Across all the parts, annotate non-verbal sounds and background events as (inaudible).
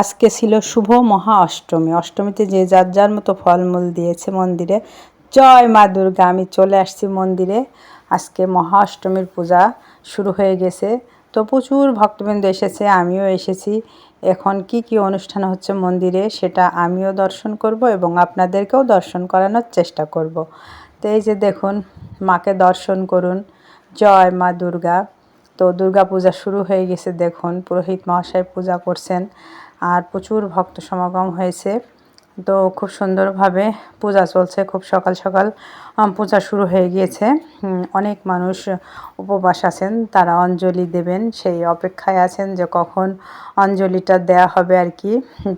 আজকে ছিল শুভ মহা অষ্টমী। অষ্টমীতে যে যার যার মতো ফলমূল দিয়েছে মন্দিরে। জয় মা দুর্গা, আমি চলে আসছি মন্দিরে। আজকে মহা অষ্টমীর পূজা শুরু হয়ে গেছে। তো প্রচুর ভক্তবৃন্দ এসেছে, আমিও এসেছি। এখন কি কি অনুষ্ঠান হচ্ছে মন্দিরে সেটা আমিও দর্শন করব এবং আপনাদেরকেও দর্শন করানোর চেষ্টা করব। তো এই যে দেখুন, মাকে দর্শন করুন। জয় মা দুর্গা। তো দুর্গা পূজা শুরু হয়ে গেছে, দেখুন, পুরোহিত মহাশয় পূজা করছেন। আর প্রচুর ভক্ত সমাগম হয়েছে। তো খুব সুন্দরভাবে পূজা চলছে, খুব সকাল সকাল পূজা শুরু হয়ে গিয়েছে। অনেক মানুষ উপবাস আছেন, তারা অঞ্জলি দেবেন, সেই অপেক্ষায় আছেন যে কখন অঞ্জলিটা দেয়া হবে আর কি।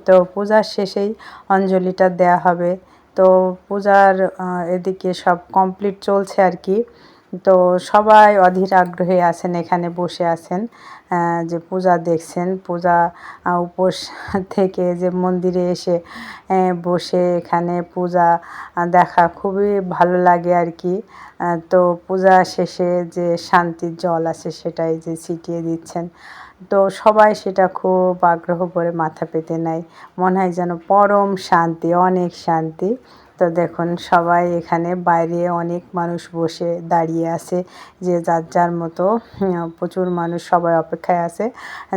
তো পূজার শেষেই অঞ্জলিটা দেয়া হবে। তো পূজার এদিকে সব কমপ্লিট চলছে আর কি। তো সবাই অধীর আগ্রহে আছেন, এখানে বসে আছেন যে পূজা দেখছেন, পূজা উপোস (laughs) থেকে যে মন্দিরে এসে বসে এখানে পূজা দেখা খুবই ভালো লাগে আর কি। তো পূজা শেষে যে শান্তির জল আছে সেটাই যে ছিটিয়ে দিচ্ছেন। তো সবাই সেটা খুব আগ্রহ করে মাথা পেতে নেয়। মনে হয় যেন পরম শান্তি, অনেক শান্তি। তো দেখুন, সবাই এখানে বাইরে অনেক মানুষ বসে দাঁড়িয়ে আছে যে যার যার মতো প্রচুর মানুষ সবাই অপেক্ষায় আছে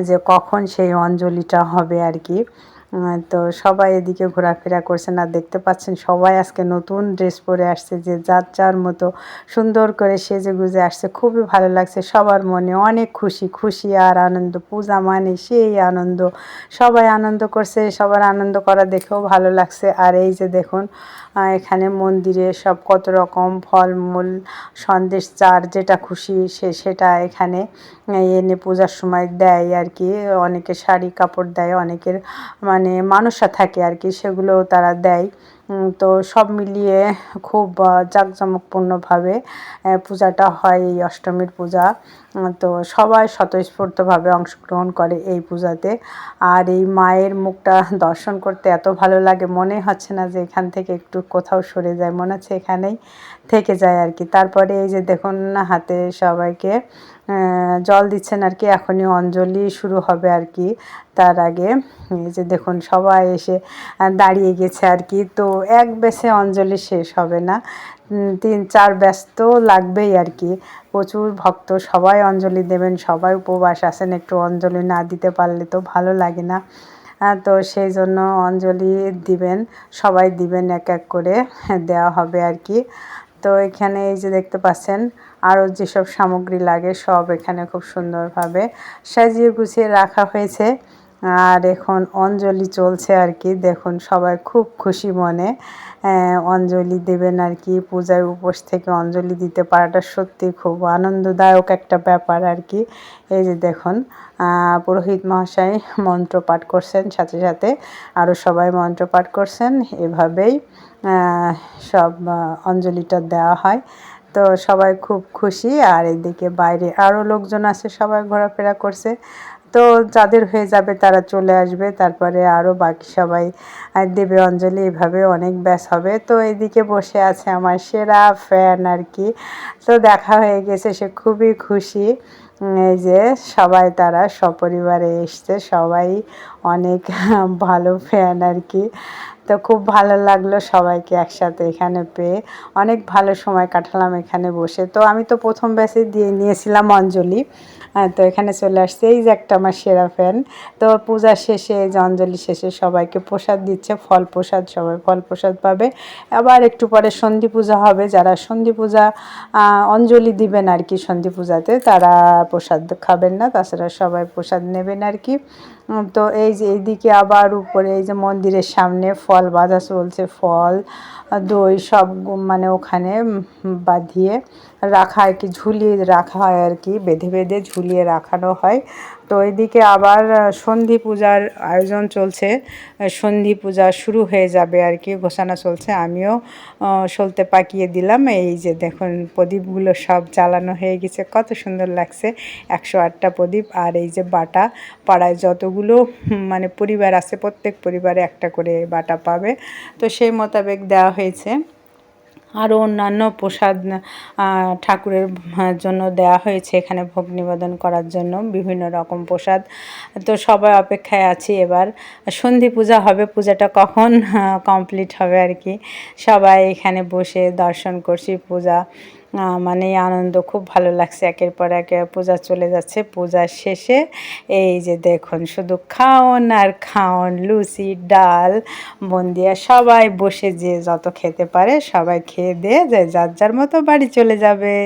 যে কখন সেই অঞ্জলিটা হবে আর কি। তো সবাই এদিকে ঘোরাফেরা করছেন আর দেখতে পাচ্ছেন সবাই আজকে নতুন ড্রেস পরে আসছে যে যার যার মতো সুন্দর করে সেজে গুজে আসছে, খুবই ভালো লাগছে, সবার মনে অনেক খুশি খুশি আর আনন্দ, পূজা মানে সেই আনন্দ। সবাই আনন্দ করছে, সবার আনন্দ করা দেখেও ভালো লাগছে। আর এই যে দেখুন এখানে মন্দিরে সব কত রকম ফলমূল, সন্দেশ, চার যেটা খুশি সে সেটা এখানে এনে পূজার সময় দেয় আর কি। অনেকে শাড়ি, কাপড় দেয়, অনেকের মানে মানুষরা থাকে আর কি সেগুলো তারা দেয়। তো সব মিলিয়ে খুব জাঁকজমকপূর্ণভাবে পূজাটা হয় এই অষ্টমীর পূজা। তো সবাই স্বতঃস্ফূর্তভাবে অংশগ্রহণ করে এই পূজাতে। আর এই মায়ের মুখটা দর্শন করতে এত ভালো লাগে, মনে হচ্ছে না যে এখান থেকে একটু কোথাও সরে যায়, মনে হচ্ছে এখানেই থেকে যায় আর কি। তারপরে এই যে দেখুন হাতে সবাইকে জল দিচ্ছেন আর কি, এখনই অঞ্জলি শুরু হবে আর কি তার আগে। এই যে দেখুন, সবাই এসে দাঁড়িয়ে গেছে আর কি। তো এক বেশে অঞ্জলি শেষ হবে না। তিন, চার ব্যস্ত লাগবেই আর কি। প্রচুর ভক্ত, সবাই অঞ্জলি দেবেন, সবাই উপবাস আছেন, একটু অঞ্জলি না দিতে পারলে তো ভালো লাগে না। তো সেই জন্য অঞ্জলি দিবেন, সবাই দিবেন এক এক করে, দেওয়া হবে আর কি। তো এখানে এই যে দেখতে পাচ্ছেন, আরও যেসব সামগ্রী লাগে সব এখানে খুব সুন্দরভাবে সাজিয়ে গুছিয়ে রাখা হয়েছে। আর এখন অঞ্জলি চলছে আর কি। দেখুন, সবাই খুব খুশি মনে। অঞ্জলি দেবেন আর কি, পূজায় উপোস থেকে অঞ্জলি দিতে পারাটা সত্যি খুব আনন্দদায়ক একটা ব্যাপার আর কি। এই যে দেখুন পুরোহিত মহাশয় মন্ত্র পাঠ করছেন, সাথে সাথে আরও সবাই মন্ত্র পাঠ করছেন। এভাবেই সব অঞ্জলিটা দেওয়া হয়। তো সবাই খুব খুশি। আর এদিকে বাইরে আরও লোকজন আছে, সবাই ঘোরাফেরা করছে। তো যাদের হয়ে যাবে তারা চলে আসবে, তারপরে আরও বাকি সবাই দেবে অঞ্জলি, এভাবে অনেক ব্যাস হবে। তো এদিকে বসে আছে আমার সেরা ফ্যান আর কি। তো দেখা হয়ে গেছে, সে খুবই খুশি এই যে সবাই তারা সপরিবারে এসছে, সবাই অনেক (laughs) ভালো ফ্যান আর কি। তো খুব ভালো লাগল সবাইকে একসাথে এখানে পেয়ে। অনেক ভালো সময় কাটালাম এখানে বসে। তো আমি তো প্রথম ব্যাসে দিয়ে নিয়েছিলাম অঞ্জলি। তো এখানে চলে আসছে। এই যে একটা আমার সেরা ফ্যান তো পূজা শেষে, এই যে অঞ্জলি শেষে সবাইকে প্রসাদ দিচ্ছে। ফল প্রসাদ, সবাই ফল প্রসাদ পাবে। আবার একটু পরে সন্ধি পূজা হবে। যারা সন্ধি পূজা অঞ্জলি দিবেন আর কি সন্ধি পূজাতে, তারা প্রসাদ খাবেন না। তাছাড়া সবাই প্রসাদ নেবেন আর কি। তো এই যে এইদিকে আবার উপরে, এই যে মন্দিরের সামনে ফল বাঁধা চলছে ফল দই সব মানে ওখানে বাঁধিয়ে রাখা আর কি, ঝুলিয়ে রাখা হয় আর কি, বেঁধে বেঁধে ঝুলিয়ে রাখানো হয়। তো এদিকে আবার সন্ধি পূজার আয়োজন চলছে। সন্ধি পূজা শুরু হয়ে যাবে আর কি, ঘোষণা চলছে। আমিও সলতে পাকিয়ে দিলাম। এই যে দেখুন, প্রদীপগুলো সব জ্বালানো হয়ে গেছে। কত সুন্দর লাগছে, একশো আটটা প্রদীপ আর এই যে বাটা। পাড়ায় যতগুলো মানে পরিবার আছে, প্রত্যেক পরিবারে একটা করে বাটা পাবে। তো সেই মোতাবেক দেওয়া হয়েছে। আরও অন্যান্য প্রসাদ ঠাকুরের জন্য দেয়া হয়েছে এখানে ভোগ নিবেদন করার জন্য বিভিন্ন রকম প্রসাদ। তো সবাই অপেক্ষায় আছি এবার। সন্ধি পূজা হবে, পূজাটা কখন? কমপ্লিট হবে আর কি। সবাই এখানে বসে দর্শন করছি পূজা। মানে আনন্দ। খুব ভালো লাগছে একের পর এক। পূজা চলে যাচ্ছে। পূজার শেষে এই যে দেখুন, শুধু খাওন আর খাওন, লুচি, ডাল বন্দিয়া সবাই বসে যে যত খেতে পারে সবাই খেয়ে দিয়ে যে যার যার মতো বাড়ি চলে যাবে।